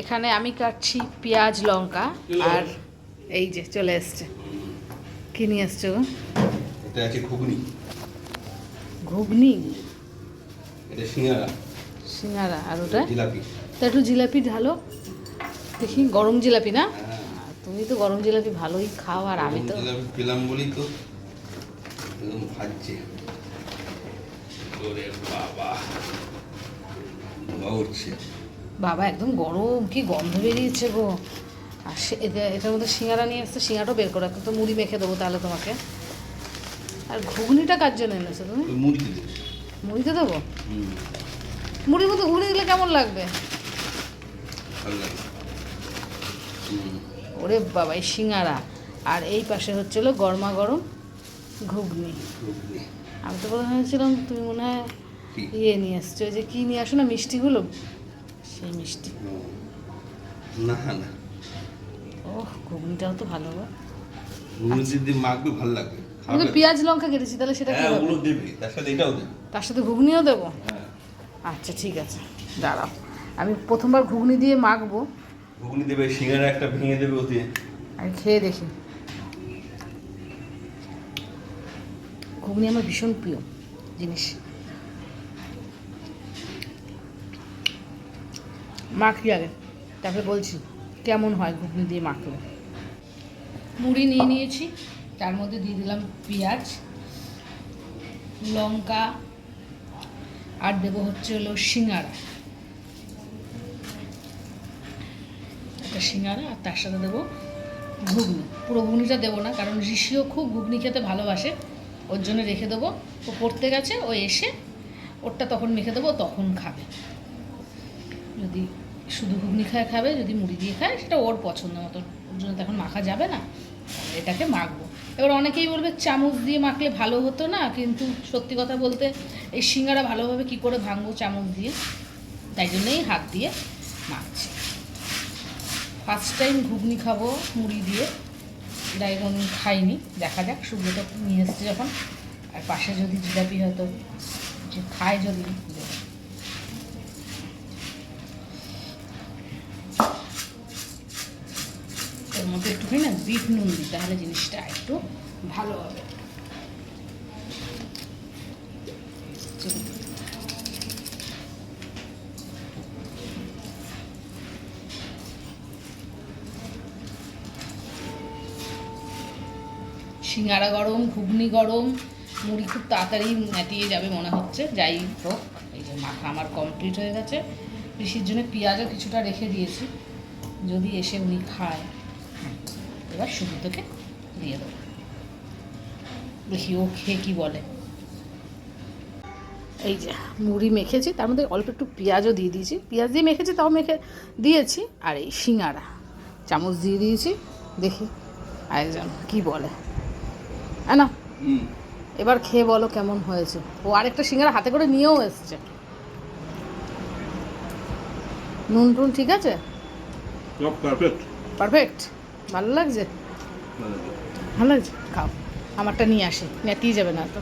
এখানে আমি কাটছি পেঁয়াজ লঙ্কা আর এই যে চলে এসছে। কি নিয়ে এসছো? এটা আছে ঘুগনি। ঘুগনি? এটা সিঙ্গারা। সিঙ্গারা আর ওটা? জিলাপি। তা একটু জিলাপি ঢালো। দেখি গরম জিলাপি না? হ্যাঁ। তুমি তো গরম জিলাপি ভালোই খাও আর আমি তো জিলাপি পেলাম বলি তো একদম ভাজছে। ওরে বাবা। উঠছে। বাবা একদম গরম কি গন্ধ বেরিয়েছে গো। আর সে এটার মধ্যে সিঙ্গারা নিয়ে এসছে সিঙ্গারাটাও বের করে তো মুড়ি মেখে দেবো তাহলে তোমাকে। আর ঘুগনিটা কার জন্য এনেছো তুমি? মুড়িতে দেবো। মুড়ির মধ্যে ঘুগনি দিলে কেমন লাগবে? ওরে বাবা এই সিঙ্গারা। আর এই পাশে হচ্ছিল গরমা গরম ঘুগনি। আমি তো বলে ভেবেছিলাম তুমি মনে হয় ইয়ে নিয়ে এসছো ওই যে কী নিয়ে আসো না মিষ্টিগুলো? সেই মিষ্টি। না না। ও ঘুগনিটাও তো ভালো গো। মুড়ি দিয়ে মাখবে ভালো লাগবে। আমি পেঁয়াজ লঙ্কা কেটেছি তাহলে সেটা কি হ্যাঁ ওগুলো দেবে তার সাথে এটাও দেবে। তার সাথে ঘুগনিও দেবো? হ্যাঁ। আচ্ছা ঠিক আছে দাঁড়াও। আমি প্রথমবার ঘুগনি দিয়ে মাখবো। ঘুগনি দেবে সিঙ্গারা একটা ভেঙে দেবে ওতে। আর খেয়ে দেখি। ঘুগনি আমার ভীষণ প্রিয় জিনিস। মাখি আগে। তারপরে বলছি, কেমন হয় ঘুগনি দিয়ে মাখলে? মুড়ি নিয়ে নিয়েছি, তার মধ্যে দিয়ে দিলাম পেঁয়াজ, লঙ্কা, আর দেবো হচ্ছে হলো সিঙ্গারা। একটা সিঙ্গারা আর তার সাথে দেবো ঘুগনি। পুরো ঘুগনিটা দেবো না, কারণ ঋষিও খুব ঘুগনি খেতে ভালোবাসে। ওর জন্য রেখে দেবো। ও পড়তে গেছে, ও এসে, ওরটা তখন মেখে দেবো, তখন খাবে। যদি শুধু ঘুগনি খায় খাবে, যদি মুড়ি দিয়ে খায়, সেটা ওর পছন্দ মতো। ওর জন্য তো এখন মাখা যাবে না। এটাকে মাখবো। এবার অনেকেই বলবে, চামচ দিয়ে মাখলে ভালো হতো না, কিন্তু সত্যি কথা বলতে এই সিঙ্গারা ভালোভাবে কি করে ভাঙবো চামচ দিয়ে? তাই জন্যই হাত দিয়ে মাখছি। ফার্স্ট টাইম ঘুগনি খাব, মুড়ি দিয়ে। এটা এখন খাইনি দেখা যাক সুব্রত নিয়ে এসছে যখন। আর পাশে যদি জিলাপি হয়তো যে খায় যদি। একটুখানি না? বিট নুন দিই, তাহলে জিনিসটা একটু ভালো হবে। সিঙ্গারা গরম, ঘুগনি গরম, মুড়ি খুব তাড়াতাড়ি মেটিয়ে যাবে মনে হচ্ছে। যাই হোক, এই যে মাখা আমার কমপ্লিট হয়ে গেছে। পিসির জন্য পেঁয়াজও কিছুটা রেখে দিয়েছি। যদি এসে উনি খায়। এবার সুবিধকে দিয়ে দেবো। দেখি ও খেয়ে কী বলে। এই যে মুড়ি মেখেছি তার মধ্যে অল্প একটু পেঁয়াজও দিয়ে দিয়েছি। পেঁয়াজ দিয়ে মেখেছি তাও মেখে দিয়েছি। আর এই সিঙ্গারা চামচ দিয়ে দিয়েছি। দেখি আয়োজন কি বলে। হ্যাঁ না? এবার খেয়ে বলো কেমন হয়েছে। ও আরেকটা সিঙ্গারা হাতে করে নিয়েও এসছে। নুন টুন ঠিক আছে? পারফেক্ট পারফেক্ট ভালো লাগছে? ভালো লাগছে। খাও। আমারটা নিয়ে আসি। নেতিয়ে যাবে না তো।